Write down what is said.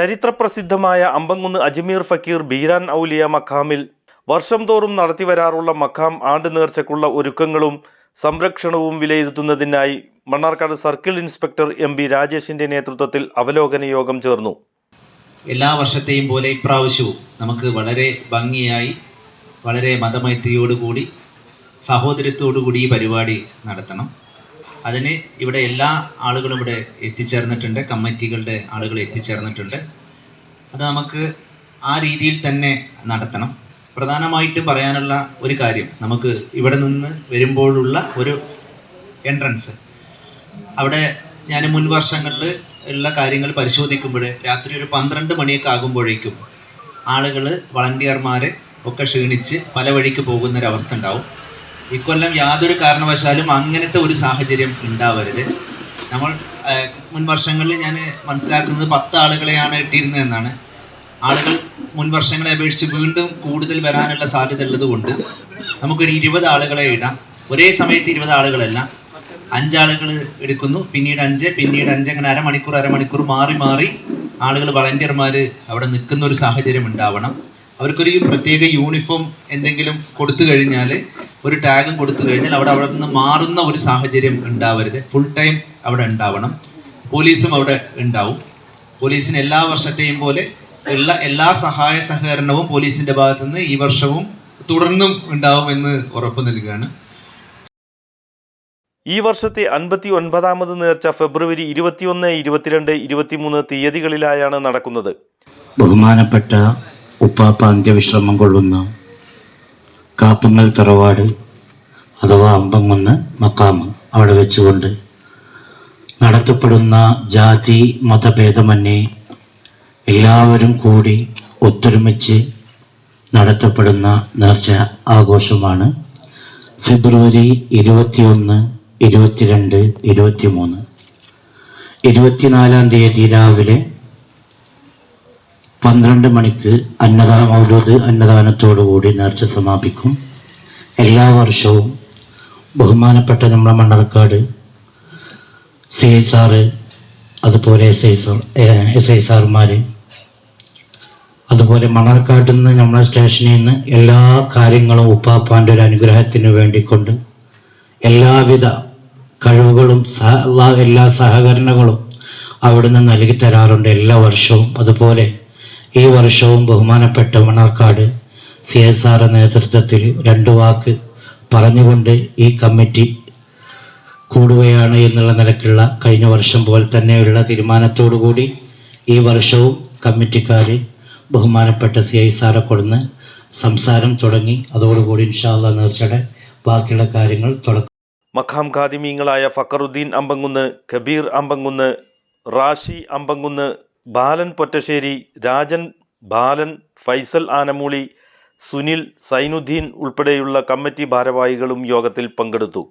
ചരിത്രപ്രസിദ്ധമായ അമ്പങ്കുന്ന് അജ്മീർ ഫക്കീർ ബീരാൻ ഔലിയ മഖാമിൽ വർഷം തോറും നടത്തിവരാറുള്ള മഖാം ആണ്ട് നേർച്ചയ്ക്കുള്ള ഒരുക്കങ്ങളും സംരക്ഷണവും വിലയിരുത്തുന്നതിനായി Mannarkkad circle inspector M B രാജേഷിന്റെ നേതൃത്വത്തിൽ അവലോകന യോഗം ചേർന്നു. എല്ലാ വർഷത്തെയും പോലെ ഇപ്രാവശ്യവും നമുക്ക് വളരെ ഭംഗിയായി വളരെ മതമൈത്രിയോടുകൂടി സഹോദരത്തോടുകൂടി ഈ പരിപാടി നടത്തണം. അതിന് ഇവിടെ എല്ലാ ആളുകളും ഇവിടെ എത്തിച്ചേർന്നിട്ടുണ്ട് കമ്മിറ്റികളുടെ ആളുകൾ എത്തിച്ചേർന്നിട്ടുണ്ട്. അത് നമുക്ക് ആ രീതിയിൽ തന്നെ നടത്തണം. പ്രധാനമായിട്ടും പറയാനുള്ള ഒരു കാര്യം നമുക്ക് ഇവിടെ നിന്ന് വരുമ്പോഴുള്ള ഒരു എൻട്രൻസ് അവിടെ ഞാൻ മുൻ വർഷങ്ങളിൽ ഉള്ള കാര്യങ്ങൾ പരിശോധിക്കുമ്പോൾ രാത്രി ഒരു പന്ത്രണ്ട് മണിയൊക്കെ ആകുമ്പോഴേക്കും ആളുകൾ വളണ്ടിയർമാർ ഒക്കെ ക്ഷീണിച്ച് പല വഴിക്ക് പോകുന്നൊരവസ്ഥ ഉണ്ടാവും. ഇക്കൊല്ലം യാതൊരു കാരണവശാലും അങ്ങനത്തെ ഒരു സാഹചര്യം ഉണ്ടാവരുത്. നമ്മൾ മുൻ വർഷങ്ങളിൽ ഞാൻ മനസ്സിലാക്കുന്നത് പത്ത് ആളുകളെയാണ് ഇട്ടിരുന്നതെന്നാണ്. ആളുകൾ മുൻ വർഷങ്ങളെ അപേക്ഷിച്ച് വീണ്ടും കൂടുതൽ വരാനുള്ള സാധ്യത ഉള്ളത് കൊണ്ട് നമുക്കൊരു ഇരുപത് ആളുകളെ ഇടാം. ഒരേ സമയത്ത് ഇരുപത് ആളുകളല്ല. അഞ്ചാളുകൾ എടുക്കുന്നു. പിന്നീട് അഞ്ച് പിന്നീട് അഞ്ച് അങ്ങനെ അരമണിക്കൂർ അരമണിക്കൂർ മാറി മാറി ആളുകൾ വളണ്ടിയർമാർ അവിടെ നിൽക്കുന്ന ഒരു സാഹചര്യം ഉണ്ടാവണം. അവർക്കൊരു പ്രത്യേക യൂണിഫോം എന്തെങ്കിലും കൊടുത്തു കഴിഞ്ഞാൽ ഒരു ടാഗും കൊടുത്തു കഴിഞ്ഞാൽ അവിടെ അവിടെ നിന്ന് മാറുന്ന ഒരു സാഹചര്യം ഉണ്ടാവരുത്. ഫുൾ ടൈം അവിടെ ഉണ്ടാവണം. പോലീസും അവിടെ ഉണ്ടാവും. പോലീസിന് എല്ലാ വർഷത്തെയും പോലെ ഉള്ള എല്ലാ സഹായ സഹകരണവും പോലീസിന്റെ ഭാഗത്തു നിന്ന് ഈ വർഷവും തുടർന്നും ഉണ്ടാവുമെന്ന് ഉറപ്പു നൽകുകയാണ്. ഈ വർഷത്തെ അൻപത്തി ഒൻപതാമത് നേർച്ച ഫെബ്രുവരി ഇരുപത്തിയൊന്ന് ഇരുപത്തിരണ്ട് ഇരുപത്തിമൂന്ന് തീയതികളിലായാണ് നടക്കുന്നത്. ബഹുമാനപ്പെട്ട ഉപ്പാപ്പ അന്ത്യവിശ്രമം കൊള്ളുന്ന കാപ്പങ്ങൽ തറവാട് അഥവാ അമ്പങ്ങുന്ന് മക്കാമ് അവിടെ വെച്ചുകൊണ്ട് നടത്തപ്പെടുന്ന ജാതി മതഭേദമന്യേ എല്ലാവരും കൂടി ഒത്തൊരുമിച്ച് നടത്തപ്പെടുന്ന നേർച്ച ആഘോഷമാണ് ഫെബ്രുവരി ഇരുപത്തിയൊന്ന് ഇരുപത്തിരണ്ട് ഇരുപത്തിമൂന്ന്. ഇരുപത്തിനാലാം തീയതി രാവിലെ പന്ത്രണ്ട് മണിക്ക് അന്നദാന മൗലൂദ് അന്നദാനത്തോടുകൂടി നേർച്ച സമാപിക്കും. എല്ലാ വർഷവും ബഹുമാനപ്പെട്ട നമ്മുടെ മണ്ണർക്കാട് സി എസ് ആറ് അതുപോലെ S I sir S I സാർമാർ അതുപോലെ മണർക്കാട്ടിൽ നിന്ന് നമ്മുടെ സ്റ്റേഷനിൽ നിന്ന് എല്ലാ കാര്യങ്ങളും ഉപ്പാപ്പാന്റെ ഒരു അനുഗ്രഹത്തിന് വേണ്ടിക്കൊണ്ട് എല്ലാവിധ കഴിവുകളും എല്ലാ സഹകരണങ്ങളും അവിടുന്ന് നൽകി തരാറുണ്ട് എല്ലാ വർഷവും. അതുപോലെ ഈ വർഷവും ബഹുമാനപ്പെട്ട മണർക്കാട് സി എസ് ആർ നേതൃത്വത്തിൽ രണ്ട് വാക്ക് പറഞ്ഞുകൊണ്ട് ഈ കമ്മിറ്റി കൂടുകയാണ് എന്നുള്ള നിലക്കുള്ള കഴിഞ്ഞ വർഷം പോലെ തന്നെയുള്ള തീരുമാനത്തോടു കൂടി ഈ വർഷവും കമ്മിറ്റിക്കാർ ബഹുമാനപ്പെട്ട സി ഐ സാറെ കൊടുന്ന് സംസാരം തുടങ്ങി. അതോടുകൂടി ഇൻഷാല്ല നേർച്ചയുടെ ബാക്കിയുള്ള കാര്യങ്ങൾ തുടക്കം. മഖാം ഖാദിമീങ്ങളായ ഫക്കറുദ്ദീൻ അമ്പങ്കുന്ന് കബീർ അമ്പങ്കുന്ന് റാഷി അമ്പങ്കുന്ന് ബാലൻ പൊറ്റശ്ശേരി രാജൻ ബാലൻ ഫൈസൽ ആനമൂളി സുനിൽ സൈനുദ്ദീൻ ഉൾപ്പെടെയുള്ള കമ്മിറ്റി ഭാരവാഹികളും യോഗത്തിൽ പങ്കെടുത്തു.